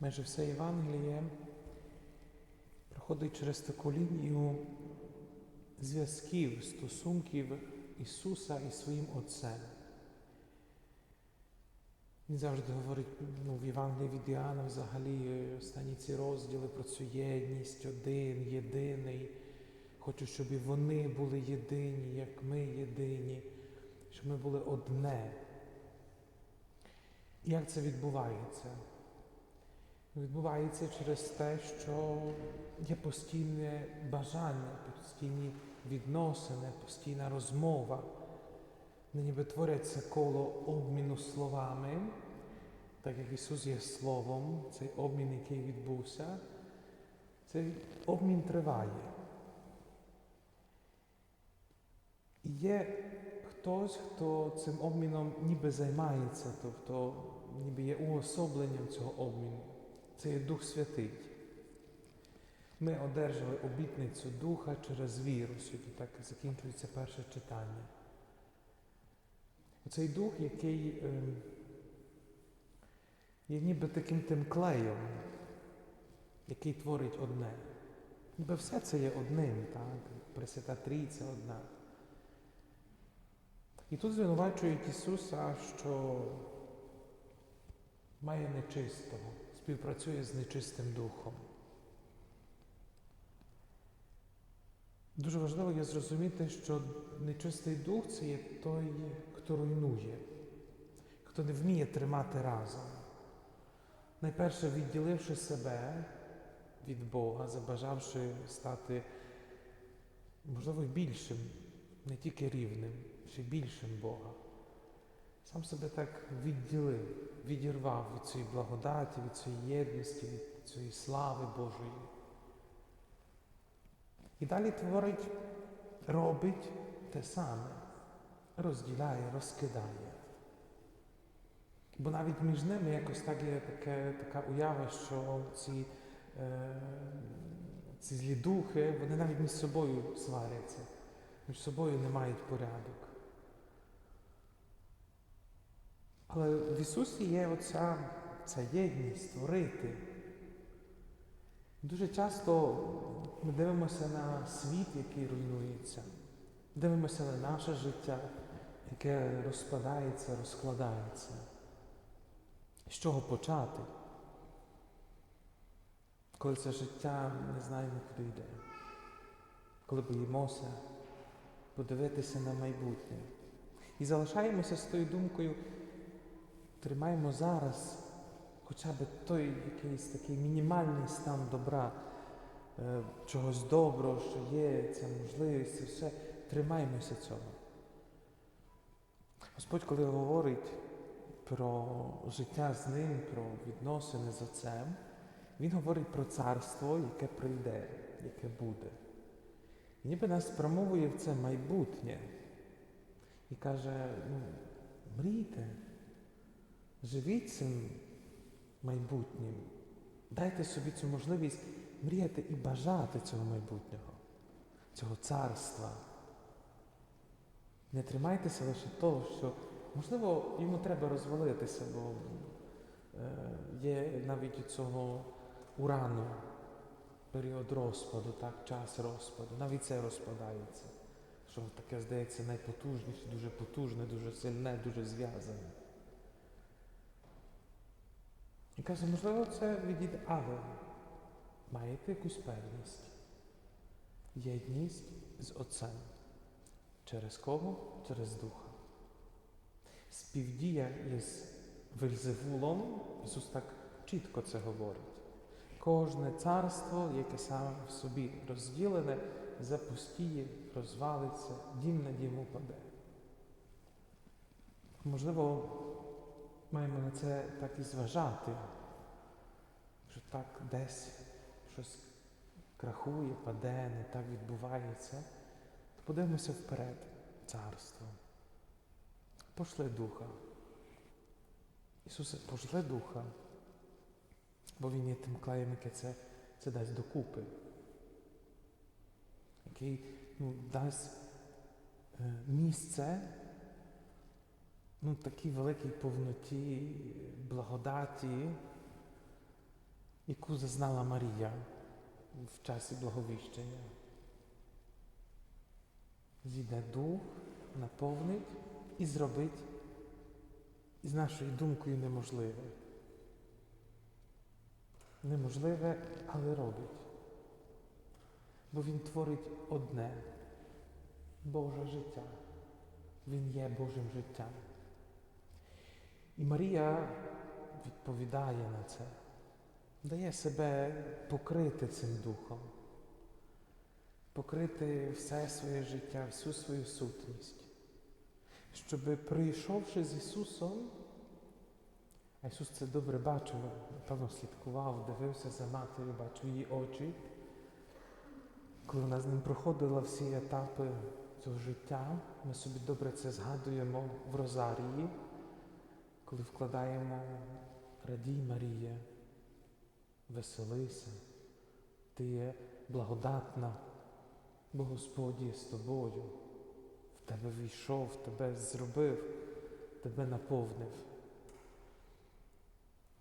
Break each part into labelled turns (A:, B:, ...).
A: майже все Євангеліє проходить через таку лінію зв'язків, стосунків Ісуса і своїм Отцем. Він завжди говорить ну, в Євангелії від Іоанна взагалі останні ці розділи про цю єдність, один, єдиний. Хочу, щоб і вони були єдині, як ми єдині, щоб ми були одне. І як це відбувається? Відбувається через те, що є постійне бажання, постійні відносини, постійна розмова. Не ніби творяться коло обміну словами, так як Ісус є Словом, цей обмін, який відбувся, цей обмін триває. І є хтось, хто цим обміном ніби займається, тобто ніби є уособленням цього обміну. Це є Дух Святий. Ми одержали обітницю Духа через віру. Сьогодні так закінчується перше читання. Оцей дух, який е, є ніби таким тим клеєм, який творить одне. Ніби все це є одним, так? Пресвята Трійця одна. І тут звинувачують Ісуса, що має нечистого, співпрацює з нечистим духом. Дуже важливо є зрозуміти, що нечистий дух це є той, хто руйнує, хто не вміє тримати разом. Найперше відділивши себе від Бога, забажавши стати, можливо, більшим, не тільки рівним, ще більшим Бога. Сам себе так відділив, відірвав від цієї благодаті, від цієї єдності, від цієї слави Божої. І далі творить, робить те саме, розділяє, розкидає. Бо навіть між ними якось так є таке, така уява, що ці, е, ці злі духи, вони навіть між собою сваряться, між собою не мають порядок. Але в Ісусі є оця ця єдність творити. Дуже часто ми дивимося на світ, який руйнується, дивимося на наше життя, яке розпадається, розкладається. З чого почати? Коли це життя не знаємо, куди йде, коли боїмося подивитися на майбутнє. І залишаємося з тою думкою, тримаємо зараз хоча б той якийсь такий мінімальний стан добра, е, чогось доброго, що є, ця можливість, це все, тримаємося цього. Господь, коли говорить про життя з ним, про відносини з Отцем, Він говорить про царство, яке прийде, яке буде. І ніби нас спрямовує в це майбутнє і каже, ну, мрійте, живіть цим майбутнім. Дайте собі цю можливість мріяти і бажати цього майбутнього, цього царства. Не тримайтеся лише того, що, можливо, йому треба розвалитися, бо е, є навіть у цього урану період розпаду, так, час розпаду. Навіть це розпадається. Що таке, здається, найпотужніше, дуже потужне, дуже сильне, дуже зв'язане. І каже, можливо, це від але маєте якусь певність, єдність з Отцем. Через кого? Через Духа. Співдія із Вельзевулом, Ісус так чітко це говорить. Кожне царство, яке саме в собі розділене, запустіє, розвалиться, дім на дім упаде. Можливо, маємо на це так і зважати, що так десь щось крахує, паде, не так відбувається, то подивимося вперед царство. Пошли Духа. Ісусе, пошли Духа, бо Він є тим клеєм, яке це, це дасть докупи, який ну, дасть е, місце ну, такій великій повноті, благодаті, яку зазнала Марія в часі благовіщення. Зійде дух, наповнить і зробить із нашою думкою неможливе. Неможливе, але робить. Бо Він творить одне Боже життя. Він є Божим життям. І Марія відповідає на це, дає себе покрити цим духом, покрити все своє життя, всю свою сутність, щоб прийшовши з Ісусом, а Ісус це добре бачив, напевно, слідкував, дивився за матір'ю, бачив її очі, коли вона з ним проходила всі етапи цього життя, ми собі добре це згадуємо в Розарії, коли вкладаємо Радій Марія, веселися, ти є благодатна, бо Господь є з тобою, в тебе війшов, тебе зробив, тебе наповнив.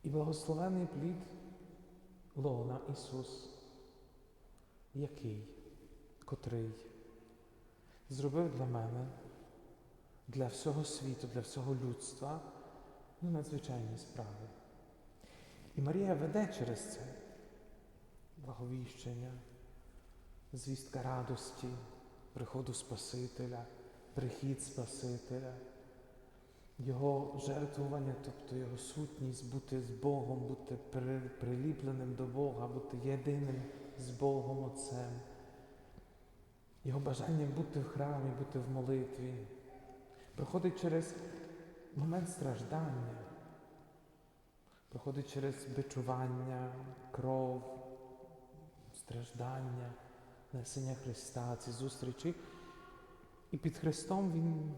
A: І благословений плід лона Ісус, який, котрий зробив для мене, для всього світу, для всього людства ну, надзвичайні справи. І Марія веде через це благовіщення, звістка радості, приходу Спасителя, прихід Спасителя, Його жертвування, тобто Його сутність, бути з Богом, бути при- приліпленим до Бога, бути єдиним з Богом Отцем. Його бажання бути в храмі, бути в молитві, проходить через момент страждання, проходить через бичування, кров, страждання, несення Христа, ці зустрічі. І під Христом Він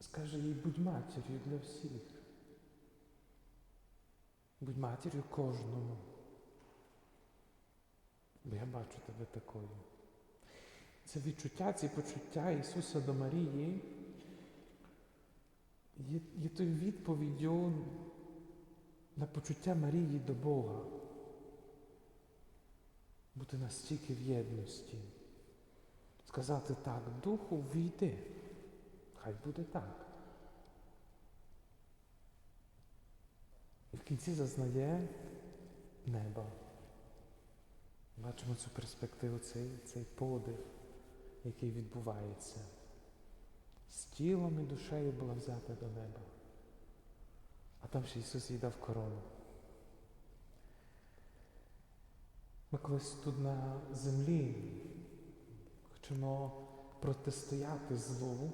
A: скаже їй, будь матір'ю для всіх. Будь матір'ю кожному. Бо я бачу тебе такою. Це відчуття, ці почуття Ісуса до Марії є, є тою відповіддю на почуття Марії до Бога. Бути настільки в єдності. Сказати так, духу війди. Хай буде так. І в кінці зазнає неба. Бачимо цю перспективу, цей, цей подив, який відбувається. З тілом і душею була взята до неба. А там ще Ісус їй дав корону. Ми колись тут на землі хочемо протистояти злу,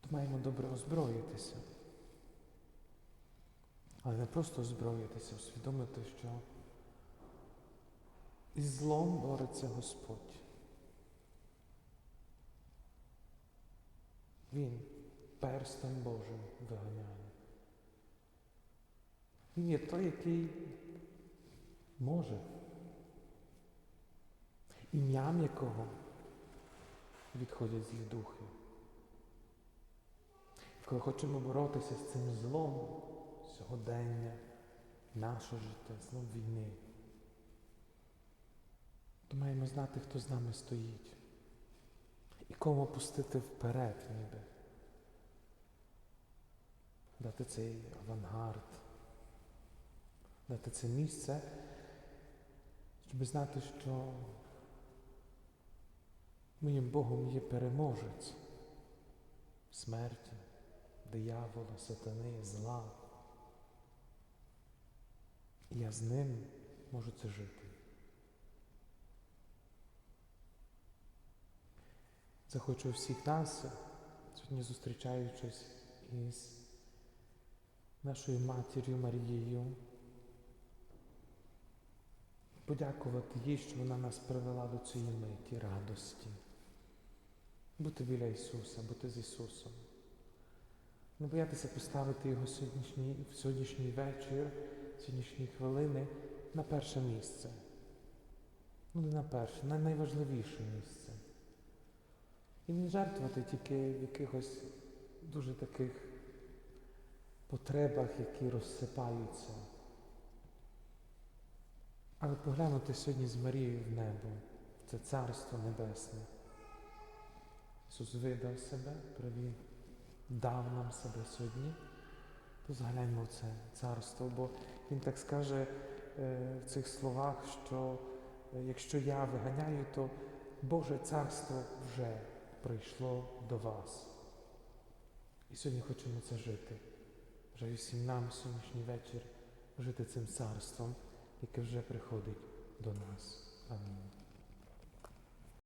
A: то маємо добре озброїтися. Але не просто озброїтися, усвідомити, що із злом бореться Господь. Він перстом Божим виганяє. Він є той, який може, ім'ям якого відходять злі духи. Коли хочемо боротися з цим злом сьогодення, нашого життя, злом війни, то маємо знати, хто з нами стоїть. І кому пустити вперед, ніби. Дати цей авангард, дати це місце, щоб знати, що моїм Богом є переможець смерті, диявола, сатани, зла. І я з ним можу це жити. Захочу всіх нас, сьогодні зустрічаючись із нашою матір'ю Марією, подякувати їй, що вона нас привела до цієї миті радості. Бути біля Ісуса, бути з Ісусом. Не боятися поставити Його сьогоднішній, в сьогоднішній вечір, сьогоднішні хвилини на перше місце. Ну, не на перше, на найважливіше місце. І не жертвувати тільки в якихось дуже таких потребах, які розсипаються. Але поглянути сьогодні з Марією в небо, в це Царство Небесне. Ісус видав себе, привів, дав нам себе сьогодні. То згляньмо в це царство, бо Він так скаже е, в цих словах, що е, якщо я виганяю, то Боже царство вже прийшло до вас. І сьогодні хочемо це жити. Бажаю всім нам сьогоднішній вечір жити цим царством, яке вже приходить до нас. Амінь.